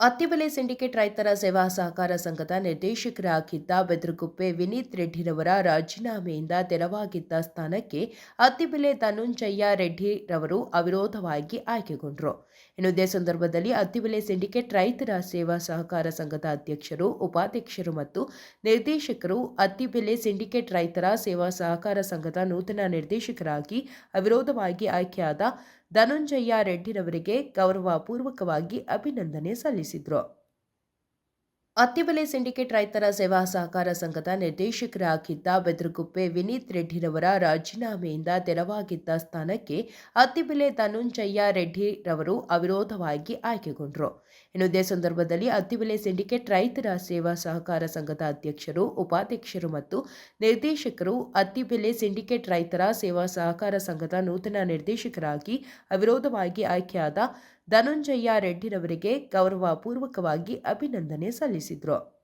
Attibele syndicate ರೈತರ ಸೇವಾ ಸಹಕಾರ ಸಂಘದ ನಿರ್ದೇಶಕರಾಗಿದ್ದ ಬೆದ್ರಗುಪ್ಪೆ ವಿನೀತ್ ರೆಡ್ಡಿರವರ ರಾಜೀನಾಮೆಯಿಂದ ತೆರವಾಗಿದ್ದ ಸ್ಥಾನಕ್ಕೆ ಅತ್ತಿಬೆಲೆ ಧನುಂಜಯ್ಯ ರೆಡ್ಡಿರವರು ಅವಿರೋಧವಾಗಿ ಆಯ್ಕೆಗೊಂಡರು. ಇನ್ನು ಇದೇ ಸಂದರ್ಭದಲ್ಲಿ ಅತ್ತಿಬೆಲೆ ಸಿಂಡಿಕೇಟ್ ರೈತರ ಸೇವಾ ಸಹಕಾರ ಸಂಘದ ಅಧ್ಯಕ್ಷರು, ಉಪಾಧ್ಯಕ್ಷರು ಮತ್ತು ನಿರ್ದೇಶಕರು ಅತ್ತಿಬೆಲೆ ಸಿಂಡಿಕೇಟ್ ರೈತರ ಸೇವಾ ಸಹಕಾರ ಸಂಘದ ನೂತನ ನಿರ್ದೇಶಕರಾಗಿ ಅವಿರೋಧವಾಗಿ ಆಯ್ಕೆಯಾದ ಧನುಂಜಯ ರೆಡ್ಡಿರವರಿಗೆ ಗೌರವಪೂರ್ವಕವಾಗಿ ಅಭಿನಂದನೆ ಸಲ್ಲಿಸಿದರು. ಅತ್ತಿಬೆಲೆ ಸಿಂಡಿಕೇಟ್ ರೈತರ ಸೇವಾ ಸಹಕಾರ ಸಂಘದ ನಿರ್ದೇಶಕರಾಗಿದ್ದ ಬೆದರಗುಪ್ಪೆ ವಿನೀತ್ ರೆಡ್ಡಿರವರ ರಾಜೀನಾಮೆಯಿಂದ ತೆರವಾಗಿದ್ದ ಸ್ಥಾನಕ್ಕೆ ಅತ್ತಿಬೆಲೆ ಧನುಂಜಯ್ಯ ರೆಡ್ಡಿರವರು ಅವಿರೋಧವಾಗಿ ಆಯ್ಕೆಗೊಂಡರು. ಇನ್ನು ಇದೇ ಸಂದರ್ಭದಲ್ಲಿ ಅತ್ತಿಬೆಲೆ ಸಿಂಡಿಕೇಟ್ ರೈತರ ಸೇವಾ ಸಹಕಾರ ಸಂಘದ ಅಧ್ಯಕ್ಷರು, ಉಪಾಧ್ಯಕ್ಷರು ಮತ್ತು ನಿರ್ದೇಶಕರು ಅತ್ತಿಬೆಲೆ ಸಿಂಡಿಕೇಟ್ ರೈತರ ಸೇವಾ ಸಹಕಾರ ಸಂಘದ ನೂತನ ನಿರ್ದೇಶಕರಾಗಿ ಅವಿರೋಧವಾಗಿ ಆಯ್ಕೆಯಾದ ಧನುಂಜಯ ರೆಡ್ಡಿರವರಿಗೆ ಗೌರವಪೂರ್ವಕವಾಗಿ ಅಭಿನಂದನೆ ಸಲ್ಲಿಸಿದರು.